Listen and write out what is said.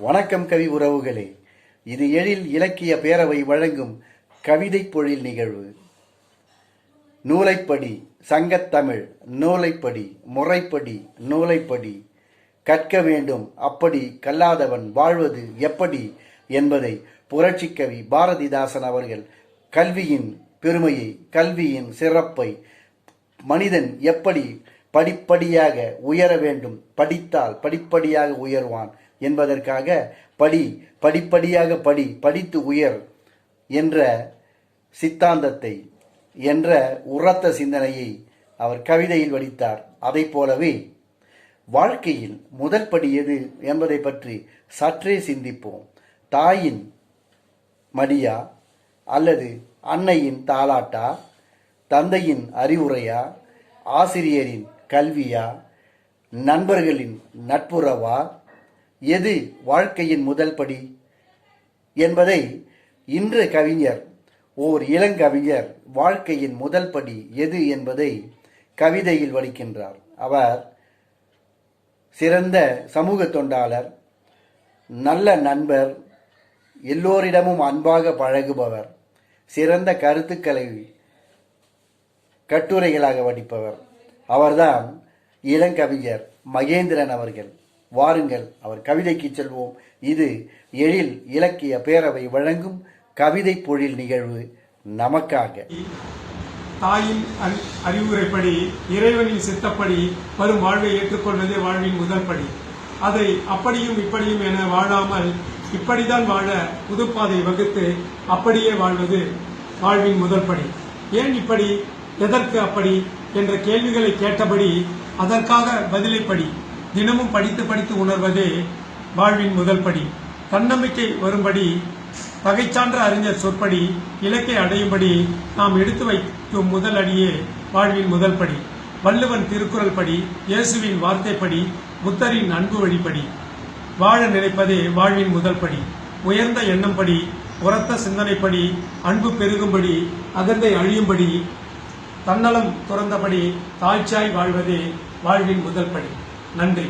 வணக்கம் கவி உறவுகளே. இது எழில் இலக்கிய பேரவை வழங்கும் கவிதை பொழில் நிகழ்வு. நூலைப்படி சங்கத்தமிழ் நூலைப்படி முறைப்படி நூலைப்படி கற்க வேண்டும். அப்படி கல்லாதவன் வாழ்வது எப்படி என்பதை புரட்சிக்கவி பாரதிதாசன் அவர்கள் கல்வியின் பெருமையை கல்வியின் சிறப்பை மனிதன் எப்படி படிப்படியாக உயர வேண்டும்? படித்தால் படிப்படியாக உயர்வான். என்பதற்காக படி படிப்படியாக படி படித்து உயர் என்ற சித்தாந்தத்தை என்ற உரத்த சிந்தனையை அவர் கவிதையில் வடித்தார். அதைப் போலவே வாழ்க்கையில் முதல் படி எது என்பதை பற்றி சற்றே சிந்திப்போம். தாயின் மடியா அல்லது அன்னையின் தாலாட்டா தந்தையின் அறிவுரையா? ஆசிரியரின் கல்வியா? நண்பர்களின் நட்புறவா? எது வாழ்க்கையின் முதல் படி என்பதை இன்று கவிஞர் ஓர் இளங்கவிஞர் வாழ்க்கையின் முதல் படி எது என்பதை கவிதையில் வடிக்கின்றார். அவர் சிறந்த சமூக தொண்டாளர் நல்ல நண்பர் எல்லோரிடமும் அன்பாக பழகுபவர் சிறந்த கருத்துக்களை கட்டுரைகளாக வடிப்பவர். அவர்தான் இளங்கவிஞர் மகேந்திரன் அவர்கள். வாருங்கள் அவர் கவிதைக்கு செல்வோம். இது எழில் இலக்கிய பேரவை வழங்கும் கவிதை பொழில் நிகழ்வு. நமக்காக. தாயின் அறி- அறிவுரைப்படி இறைவனின் சித்தப்படி வரும் வாழ்வை ஏற்றுக்கொள்வதே வாழ்வின் முதல் படி. அதை அப்படியும் இப்படியும் என வாழாமல் இப்படிதான் வாழ புதுப்பாதை வகுத்து அப்படியே வாழ்வது வாழ்வின் முதல் படி. ஏன் இப்படி? எதற்கு அப்படி? என்ற கேள்விகளை கேட்டபடி அதற்காக பதிலை படி. தினமும் படித்து படித்து உணர்வதே வாழ்வின் முதல் படி. தன்னம்பிக்கை வரும்படி பகைச்சான்ற அறிஞர் சொற்படி இலக்கை அடையும்படி நாம் எடுத்து வைக்கும் முதல் அடியே வாழ்வின் முதல் படி. வள்ளுவன் திருக்குறள் படி இயேசுவின் வார்த்தைப்படி புத்தரின் அன்பு வழிப்படி. வாழ நினைப்பதே வாழ்வின் முதல் படி. உயர்ந்த எண்ணம்படி உரத்த சிந்தனைப்படி அன்பு பெருகும்படி அகந்தை அழியும்படி தன்னலம் துறந்தபடி தாழ்ச்சியாய் வாழ்வதே வாழ்வின் முதல் படி. நன்றி